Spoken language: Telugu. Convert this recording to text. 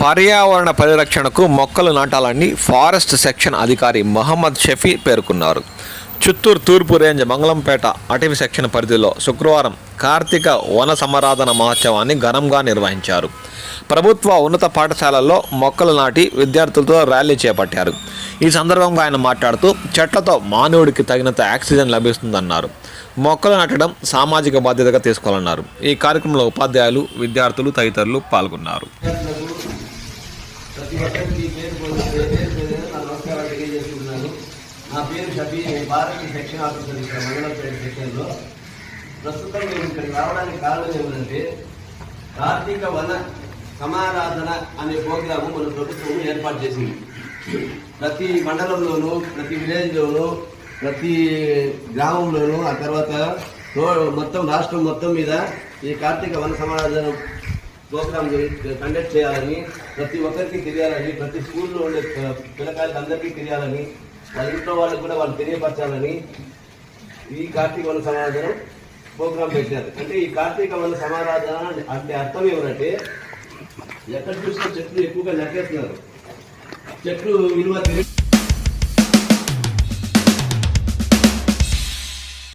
పర్యావరణ పరిరక్షణకు మొక్కలు నాటాలని ఫారెస్ట్ సెక్షన్ అధికారి మహమ్మద్ షఫీ పేర్కొన్నారు. చిత్తూరు తూర్పు రేంజ్ మంగళంపేట అటవీ సెక్షన్ పరిధిలో శుక్రవారం కార్తీక వన సమరాధన మహోత్సవాన్ని ఘనంగా నిర్వహించారు. ప్రభుత్వ ఉన్నత పాఠశాలల్లో మొక్కలు నాటి విద్యార్థులతో ర్యాలీ చేపట్టారు. ఈ సందర్భంగా ఆయన మాట్లాడుతూ చెట్లతో మానవుడికి తగినంత ఆక్సిజన్ లభిస్తుందన్నారు. మొక్కలు నాటడం సామాజిక బాధ్యతగా తీసుకోవాలన్నారు. ఈ కార్యక్రమంలో ఉపాధ్యాయులు విద్యార్థులు తదితరులు పాల్గొన్నారు. ప్రతి ఒక్కరికి పేరు పేరు పేరు నా నమస్కారాలు తెలియజేస్తున్నాను. నా పేరు షబీ నేను భారతీయ సెక్షన్ ఆఫీసర్ ఇక్కడ మంగళపేట సెక్షన్లో. ప్రస్తుతం మేము ఇక్కడికి రావడానికి కారణం ఏమిటంటే కార్తీక వన సమారాధన అనే ప్రోగ్రాము మన ప్రభుత్వం ఏర్పాటు చేసింది. ప్రతి మండలంలోనూ ప్రతి విలేజ్లోనూ ప్రతి గ్రామంలోనూ ఆ తర్వాత మొత్తం రాష్ట్రం మొత్తం మీద ఈ కార్తీక వన సమారాధన ప్రోగ్రామ్ కండక్ట్ చేయాలని ప్రతి ఒక్కరికి తెలియాలని ప్రతి స్కూల్లో ఉండే ప- పిల్లకాయలకు అందరికీ తెలియాలని వాళ్ళ ఇంట్లో వాళ్ళకి కూడా వాళ్ళు తెలియపరచాలని ఈ కార్తీక వన సమాధానం ప్రోగ్రాం పెట్టారు అంటే ఈ కార్తీక వన సమారాధన అంటే అర్థం ఏమంటే ఎక్కడ చూసినా చెట్లు ఎక్కువగా నరికేస్తున్నారు చెట్లు విలువ తెలియదు.